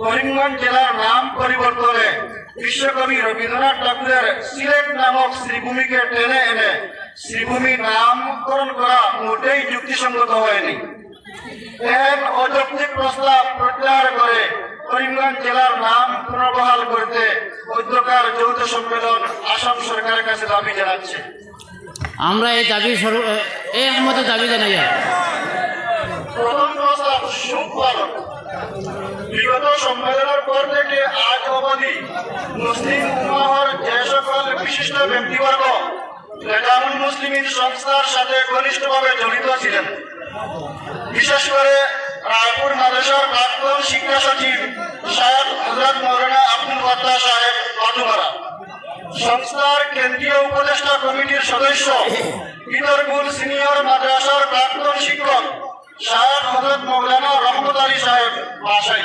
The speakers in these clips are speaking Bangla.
করিমগঞ্জ জেলার নাম পরিবর্তনে বিশ্বকবি রবীন্দ্রনাথ ঠাকুরের সিলেট নামক শ্রীভূমিকে টেনে এনে শ্রীভূমি নামকরণ করা মোটেই যুক্তিসঙ্গত হয়নি। এক অযৌক্তিক প্রস্তাব প্রত্যাহার করে করিমগঞ্জ জেলার নাম পুনর্বহাল করতে অধ্যকার যৌথ সম্মেলন আসাম সরকারের কাছে দাবি জানাচ্ছে। আমরা এই দাবি এই একমতে দাবি জানাই আর প্রথম প্রস্তাব সুপালন বিগত সম্মেলনের পর থেকে আজ অবধি মুসলিম যে সকল বিশিষ্ট ব্যক্তিবর্গ লেজামুল মুসলিমিন সংস্থার সাথে ঘনিষ্ঠভাবে জড়িত ছিলেন। বিশেষ করে রায়পুর মাদ্রাসার প্রাক্তন শিক্ষা সচিব সাহেব হজরত মৌলানা আব্দুল বাত্তা সাহেব মাধুমারা সংস্থার কেন্দ্রীয় উপদেষ্টা কমিটির সদস্য বিতর্কুল সিনিয়র মাদ্রাসার প্রাক্তন শিক্ষক সাহেব হজরত মৌলানা রহমত আলী সাহেব বাসাই।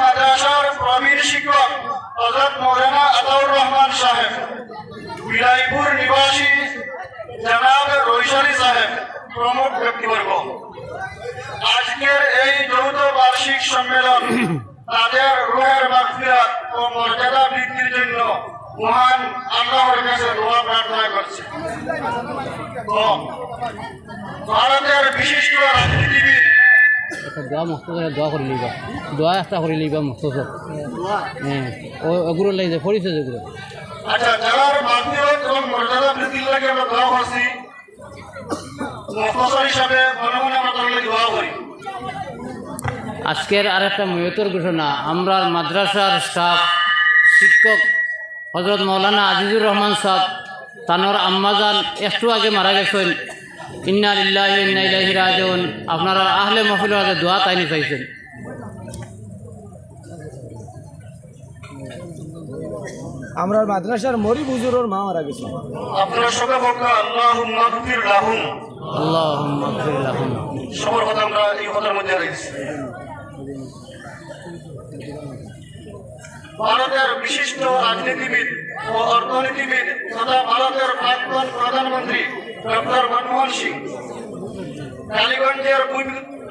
মাদ্রাসার প্রবীণ শিক্ষক হজরত মৌলানা আতাউর রহমান সাহেব নিবাসী জনাব রৈশালী সাহেব, প্রমুখ ব্যক্তিবর্গ। আজকের এই যৌথ বার্ষিক সম্মেলন তাদের রুহের মাগফিরাত ও মর্যাদা বৃদ্ধির জন্য মহান আল্লাহর কাছে দোয়া প্রার্থনা করছে। ভারতের বিশিষ্ট রাজনীতিবিদ দোয়া মস্ত করে দোয়া করে লিবা দোয়া একটা করে লিবা মস্ত হ্যাঁ ও ওগুলো লাগে পড়িছে যেগুলো আচ্ছা যারা মাগফিরাত এবং মর্যাদা বৃদ্ধির লাগে আমরা দোয়া করছি। মুখতসর হিসাবে মনে মনে আমরা তাহলে দোয়া করি। আজকের আর একটা ময়তর ঘোষণা আমরা মাদ্রাসার স্টাফ শিক্ষক হজরত মৌলানা আজিজুর রহমান সাহ তানোর আম্মাজান একটু আগে মারা গেছেন। ইন্না রাজিউন। আপনারা আহলে মহফিলের আগে দোয়া তাইনি চাইছেন আমরা মাদ্রাসার মরি বুজুরোর মা মারা গেছে। আপনারা সবাই বলকা আল্লাহ মাগফির লাহুম। আল্লাহ সবার কথা আমরা এই কথার মধ্যে রেখেছি। ভারতের বিশিষ্ট রাজনীতিবিদ ও অর্থনীতিবিদ তথা ভারতের প্রাক্তন প্রধানমন্ত্রী ডক্টর মনমোহন সিং। কালীগঞ্জের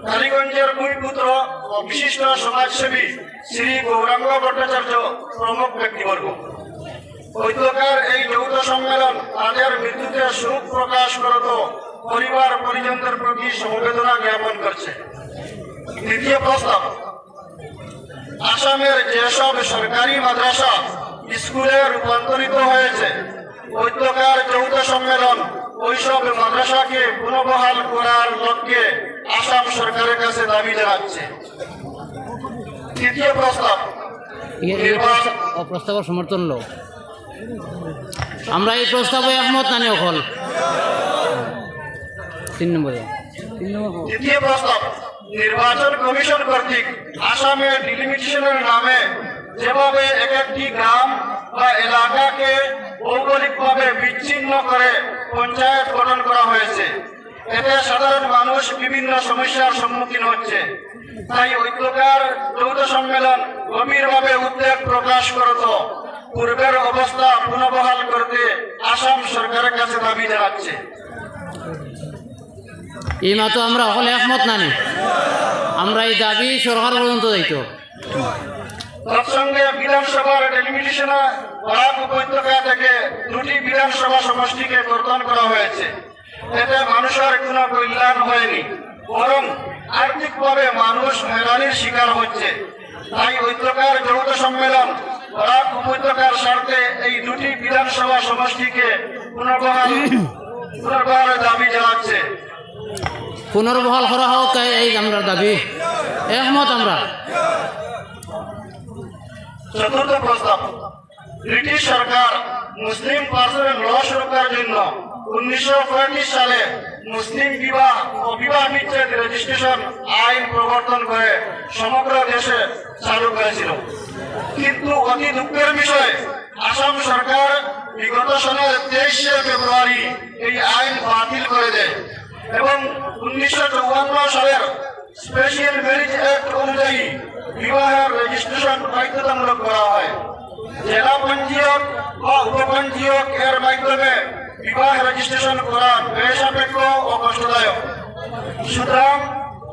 কালীগঞ্জের ভূমিপুত্র ও বিশিষ্ট সমাজসেবী শ্রী গৌরাঙ্গ ভট্টাচার্য প্রমুখ ব্যক্তিবর্গ। ঐক্যকার এই যৌথ সম্মেলন তাদের মৃত্যুতে শোক প্রকাশ করত পরিবার পরিজনদের প্রতি সমবেদনা জ্ঞাপন করছে। দ্বিতীয় প্রস্তাব, আসামের যেসব সরকারি মাদ্রাসা স্কুলে রূপান্তরিত হয়েছে ঐক্যকার যৌথ সম্মেলন ওইসব মাদ্রাসাকে পুনর্বহাল করার লক্ষ্যে আসাম সরকারের কাছে দাবি জানাচ্ছে। তৃতীয় প্রস্তাব। প্রস্তাবের সমর্থন লো। আমরা এই প্রস্তাবে একমত নানি অকল তিন নম্বরে। তিন নম্বর দ্বিতীয় প্রস্তাব। নির্বাচন কমিশন কর্তৃক আসামে ডিলিমিটেশনের নামে যেভাবে এক একটি গ্রাম বা এলাকাকে ভৌগোলিকভাবে বিচ্ছিন্ন করে পঞ্চায়েত গঠন করা হয়েছে, এতে সাধারণ মানুষ বিভিন্ন সমস্যার সম্মুখীন হচ্ছে। তাই ঐক্যকার যৌথ সম্মেলন গভীরভাবে উদ্বেগ প্রকাশ করত। পূর্বের অবস্থা পুনর্বহাল করতে আসাম সরকারের কাছে দাবি জানাচ্ছে। এই মাতো আমরা হলে একমত নানি। আমরা এই দাবি সরকার পর্যন্ত যাইতো। তৎসঙ্গে বিধানসভার ডেলিমিটেশনে বরাক উপত্যকা থেকে দুটি বিধানসভা সমষ্টিকে কর্তন করা হয়েছে। এতে মানুষের কোনো কল্যাণ হয়নি, বরং আর্থিকভাবে মানুষ হয়রানির শিকার হচ্ছে। তাই ঐক্যকার যৌথ সম্মেলন বরাক উপত্যকার স্বার্থে এই দুটি বিধানসভা সমষ্টিকে পুনর্বহাল পুনর্বহালের দাবি জানাচ্ছে। পুনর্বহাল করা হোক এই আমরা দাবি। একমত আমরা? চতুর্থ প্রস্তাব। ব্রিটিশ সরকার মুসলিম পার্সনের ল শুরু জন্য উনিশশো সালে মুসলিম বিবাহ ও বিবাহ বিচ্ছেদ রেজিস্ট্রেশন আইন প্রবর্তন করে সমগ্র দেশে চালু করেছিল। কিন্তু অতি দুঃখের বিষয়, আসাম সরকার বিগত সনের তেইশে ফেব্রুয়ারি এই আইন বাতিল করে দেয় এবং উনিশশো সালের স্পেশাল ম্যারেজ অ্যাক্ট অনুযায়ী বিবাহের রেজিস্ট্রেশন বাধ্যতামূলক করা হয়। জেলা পঞ্জীয়ক বা উপপঞ্জীয়ক এর মাধ্যমে বিবাহ রেজিস্ট্রেশন করা ব্যয়সাপেক্ষ ও কষ্টদায়ক। সুতরাং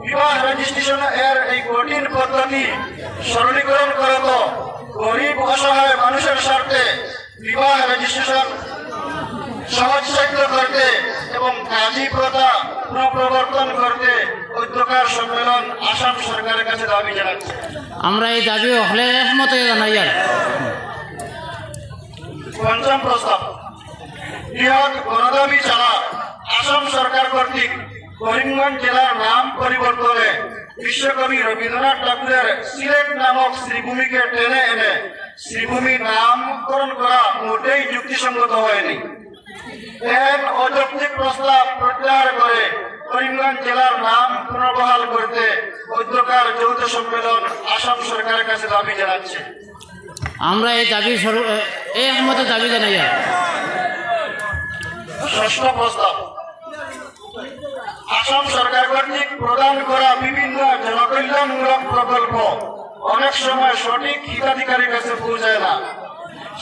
বিবাহ রেজিস্ট্রেশন এর এই কঠিন পদ্ধতি সরলীকরণ করত গরিব অসহায় মানুষের স্বার্থে বিবাহ রেজিস্ট্রেশন সহজসাধ্য করতে এবং কাজী প্রথা পুনঃপ্রবর্তন করতে উদ্যোগার সম্মেলন আসাম সরকারের কাছে দাবি জানাচ্ছে। আমরা এই দাবি হলে একমতে জানাই আর পঞ্চম প্রস্তাব। বৃহৎ গণদাবি ছাড়া আসাম সরকার কর্তৃক করিমগঞ্জ জেলার নাম পরিবর্তনে বিশ্বকবি রবীন্দ্রনাথ ঠাকুরের সিলেট নামক শ্রীভূমিকে টেনে এনে শ্রীভূমি নামকরণ করা মোটেই যুক্তিসঙ্গত হয়নি। এর অযৌক্তিক প্রস্তাব প্রত্যাহার করিমগঞ্জ জেলার নাম পুনর্বহাল করতে উদ্যোগার যৌথ সম্মেলন আসাম সরকারের কাছে দাবি জানাচ্ছে। আমরা এই দাবি এই একমতে দাবি জানাই ষষ্ঠ প্রস্তাব। আসাম সরকার কর্তৃক প্রদান করা বিভিন্ন জনকল্যাণমূলক প্রকল্প অনেক সময় সঠিক হিতাধিকারীর কাছে পৌঁছায় না।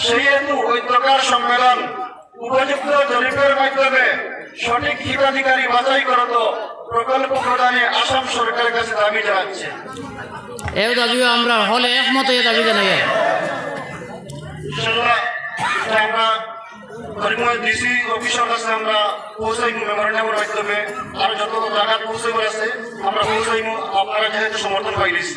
সেই হেতু ঐক্যকার সম্মেলন উপযুক্ত জরিপের মাধ্যমে সঠিক হিতাধিকারী বাছাই করত প্রকল্প প্রদানে আসাম সরকারের কাছে দাবি জানাচ্ছে। এই দাবিও আমরা হলে একমতে দাবি জানাই আমরা করিমগঞ্জ ডিসি অফিসের কাছে আমরা পৌঁছাইব মেমোরেন্ডামের মাধ্যমে। আর যত জায়গা পৌঁছাইবার আছে আমরা পৌঁছাইব আপনারা যেহেতু সমর্থন পাইলেছি